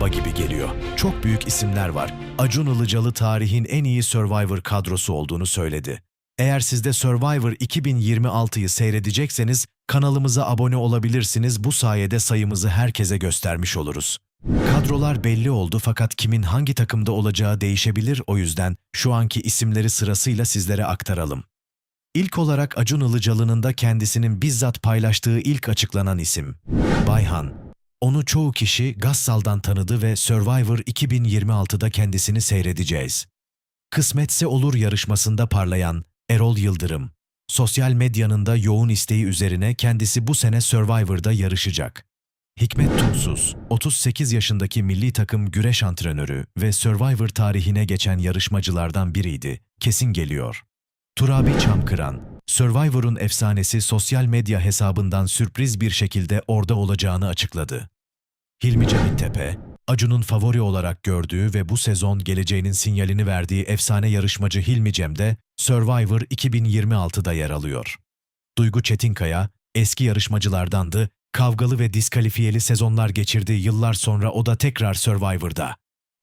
bomba gibi geliyor. Çok büyük isimler var. Acun Ilıcalı tarihin en iyi Survivor kadrosu olduğunu söyledi. Eğer siz de Survivor 2026'yı seyredecekseniz kanalımıza abone olabilirsiniz. Bu sayede sayımızı herkese göstermiş oluruz. Kadrolar belli oldu fakat kimin hangi takımda olacağı değişebilir o yüzden şu anki isimleri sırasıyla sizlere aktaralım. İlk olarak Acun Ilıcalı'nın da kendisinin bizzat paylaştığı ilk açıklanan isim. Bayhan. Onu çoğu kişi Gassal'dan tanıdı ve Survivor 2026'da kendisini seyredeceğiz. Kısmetse olur yarışmasında parlayan Erol Yıldırım. Sosyal medyanın da yoğun isteği üzerine kendisi bu sene Survivor'da yarışacak. Hikmet Tuğsuz, 38 yaşındaki milli takım güreş antrenörü ve Survivor tarihine geçen yarışmacılardan biriydi. Kesin geliyor. Turabi Çamkıran, Survivor'un efsanesi sosyal medya hesabından sürpriz bir şekilde orada olacağını açıkladı. Hilmi Cebintepe, Acun'un favori olarak gördüğü ve bu sezon geleceğinin sinyalini verdiği efsane yarışmacı Hilmi Cem de Survivor 2026'da yer alıyor. Duygu Çetinkaya, eski yarışmacılardandı, kavgalı ve diskalifiyeli sezonlar geçirdi yıllar sonra o da tekrar Survivor'da.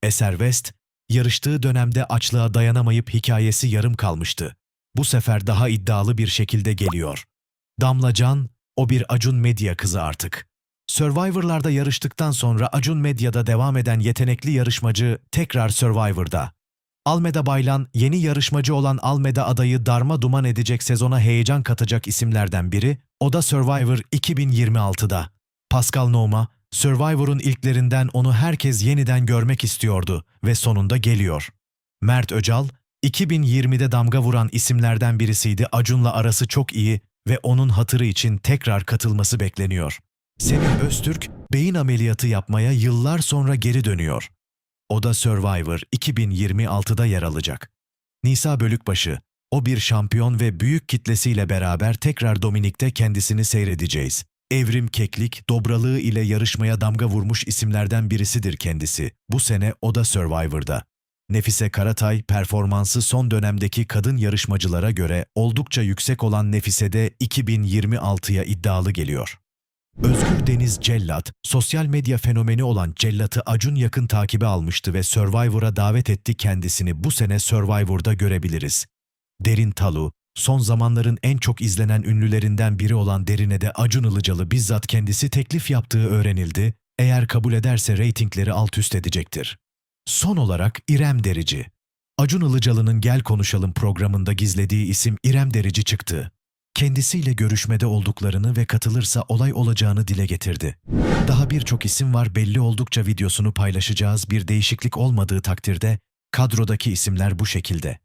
Eser West, yarıştığı dönemde açlığa dayanamayıp hikayesi yarım kalmıştı. Bu sefer daha iddialı bir şekilde geliyor. Damla Can, o bir Acun Medya kızı artık. Survivor'larda yarıştıktan sonra Acun Medya'da devam eden yetenekli yarışmacı tekrar Survivor'da. Almeda Baylan, yeni yarışmacı olan Almeda adayı darma duman edecek sezona heyecan katacak isimlerden biri, o da Survivor 2026'da. Pascal Nouma, Survivor'un ilklerinden onu herkes yeniden görmek istiyordu ve sonunda geliyor. Mert Öcal, 2020'de damga vuran isimlerden birisiydi. Acun'la arası çok iyi ve onun hatırı için tekrar katılması bekleniyor. Semih Öztürk, beyin ameliyatı yapmaya yıllar sonra geri dönüyor. O da Survivor 2026'da yer alacak. Nisa Bölükbaşı, o bir şampiyon ve büyük kitlesiyle beraber tekrar Dominik'te kendisini seyredeceğiz. Evrim Keklik, dobralığı ile yarışmaya damga vurmuş isimlerden birisidir kendisi. Bu sene o da Survivor'da. Nefise Karatay, performansı son dönemdeki kadın yarışmacılara göre oldukça yüksek olan Nefise'de 2026'ya iddialı geliyor. Özgür Deniz Cellat, sosyal medya fenomeni olan Cellat'ı Acun yakın takibe almıştı ve Survivor'a davet etti kendisini bu sene Survivor'da görebiliriz. Derin Talu, son zamanların en çok izlenen ünlülerinden biri olan Derin'e de Acun Ilıcalı bizzat kendisi teklif yaptığı öğrenildi, eğer kabul ederse reytingleri alt üst edecektir. Son olarak İrem Derici. Acun Ilıcalı'nın Gel Konuşalım programında gizlediği isim İrem Derici çıktı. Kendisiyle görüşmede olduklarını ve katılırsa olay olacağını dile getirdi. Daha birçok isim var belli oldukça videosunu paylaşacağız bir değişiklik olmadığı takdirde kadrodaki isimler bu şekilde.